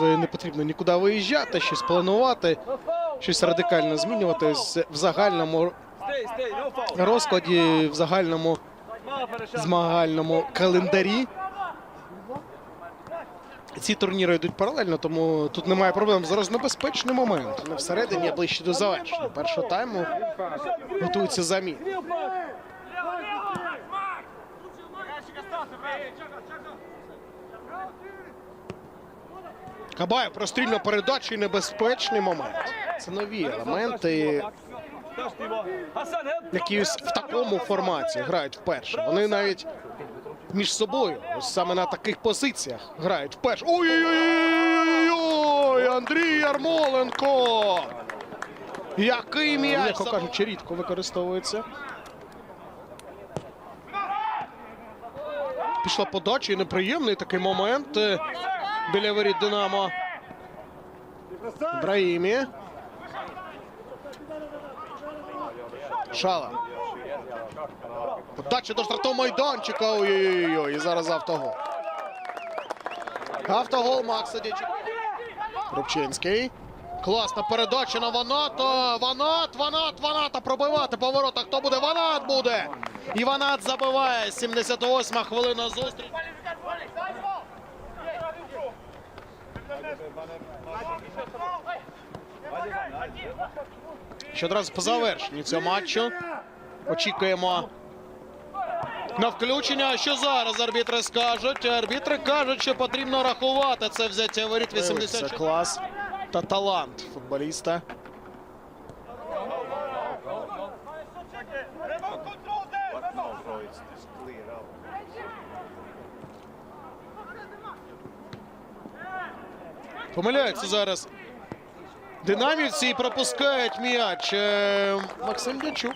не потрібно нікуди виїжджати, щось планувати, щось радикально змінювати в загальному розкладі, в загальному змагальному календарі. Ці турніри йдуть паралельно, тому тут немає проблем. Зараз небезпечний момент. Не всередині, а ближче до завершення. Першого тайму готується замін. Кабаєв прострільно передачу і небезпечний момент. Це нові елементи, які в такому форматі грають вперше. Вони навіть між собою, ось саме на таких позиціях грають вперше. Ой-ой-ой! Андрій Ярмоленко! Який м'яч, як кажучи, рідко використовується. Пішла подача і неприємний такий момент е, біля воріт Динамо. Ібраїмі. Шала. Подача до штрафного майданчика. Ой-ой-ой. І зараз автогол. Автогол Макса Дячук. Рубчинський. Класна передача на Ваната. Ванат, Ванат, Ваната пробивати по воротах. Хто буде? Ванат буде. І Ванат забиває. 78 хвилина зустріч. Ще одразу по завершенню цього матчу. Очікуємо на включення. Що зараз арбітри скажуть? Арбітри кажуть, що потрібно рахувати це взяття воріт 80. Це клас та талант футболіста. Помиляються зараз. Динамівці і пропускають м'яч. Е, Максим Дячук.